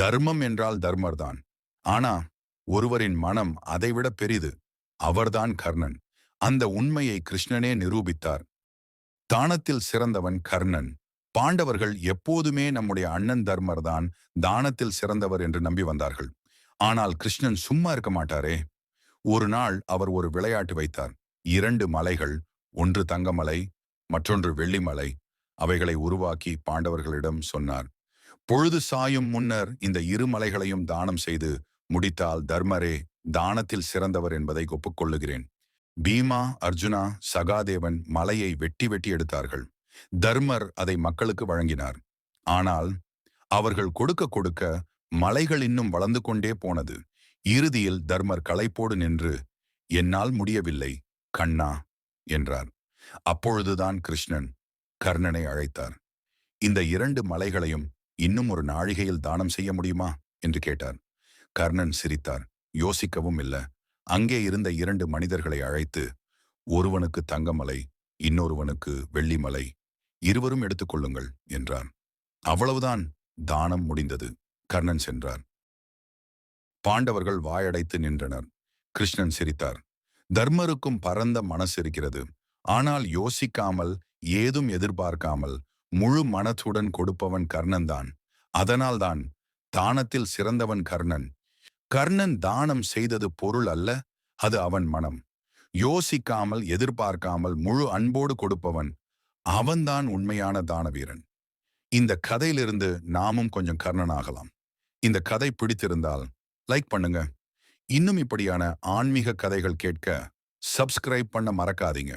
தர்மம் என்றால் தர்மர்தான். ஆனா ஒருவரின் மனம் அதைவிட பெரிது. அவர்தான் கர்ணன். அந்த உண்மையை கிருஷ்ணனே நிரூபித்தார். தானத்தில் சிறந்தவன் கர்ணன். பாண்டவர்கள் எப்போதுமே நம்முடைய அண்ணன் தர்மர் தான் தானத்தில் சிறந்தவர் என்று நம்பி வந்தார்கள். ஆனால் கிருஷ்ணன் சும்மா இருக்க மாட்டாரே. ஒரு நாள் அவர் ஒரு விளையாட்டு வைத்தார். இரண்டு மலைகள் ஒன்று தங்கமலை மற்றொன்று வெள்ளிமலை. அவைகளை உருவாக்கி பாண்டவர்களிடம் சொன்னார். பொழுது சாயும் முன்னர் இந்த இரு மலைகளையும் தானம் செய்து முடித்தால் தர்மரே தானத்தில் சிறந்தவர் என்பதை ஒப்புக்கொள்ளுகிறேன். பீமா அர்ஜுனா சகாதேவன் மலையை வெட்டி வெட்டி எடுத்தார்கள். தர்மர் அதை மக்களுக்கு வழங்கினார். ஆனால் அவர்கள் கொடுக்க கொடுக்க மலைகள் இன்னும் வளர்ந்து கொண்டே போனது. இறுதியில் தர்மர் களைப்போடு நின்று என்னால் முடியவில்லை கண்ணா என்றார். அப்பொழுதுதான் கிருஷ்ணன் கர்ணனை அழைத்தார். இந்த இரண்டு மலைகளையும் இன்னும் ஒரு நாழிகையில் தானம் செய்ய முடியுமா? என்று கேட்டார். கர்ணன் சிரித்தார். யோசிக்கவும் இல்ல. அங்கே இருந்த இரண்டு மனிதர்களை அழைத்து ஒருவனுக்கு தங்கமலை இன்னொருவனுக்கு வெள்ளிமலை இருவரும் எடுத்துக்கொள்ளுங்கள் என்றார் அவ்வளவுதான். தானம் முடிந்தது. கர்ணன் சென்றார். பாண்டவர்கள் வாயடைத்து நின்றனர். கிருஷ்ணன் சிரித்தார். தர்மருக்கும் பரந்த மனசு இருக்கிறது. ஆனால் யோசிக்காமல் ஏதும் எதிர்பார்க்காமல் முழு மனத்துடன் கொடுப்பவன் கர்ணன்தான். அதனால்தான் தானத்தில் சிறந்தவன் கர்ணன். கர்ணன் தானம் செய்தது பொருள் அல்ல அது அவன் மனம். யோசிக்காமல் எதிர்பார்க்காமல் முழு அன்போடு கொடுப்பவன் அவன்தான் உண்மையான தானவீரன். இந்த கதையிலிருந்து நாமும் கொஞ்சம் கர்ணனாகலாம். இந்த கதை பிடித்திருந்தால் லைக் பண்ணுங்க. இன்னும் இப்படியான ஆன்மீக கதைகள் கேட்க சப்ஸ்கிரைப் பண்ண மறக்காதீங்க.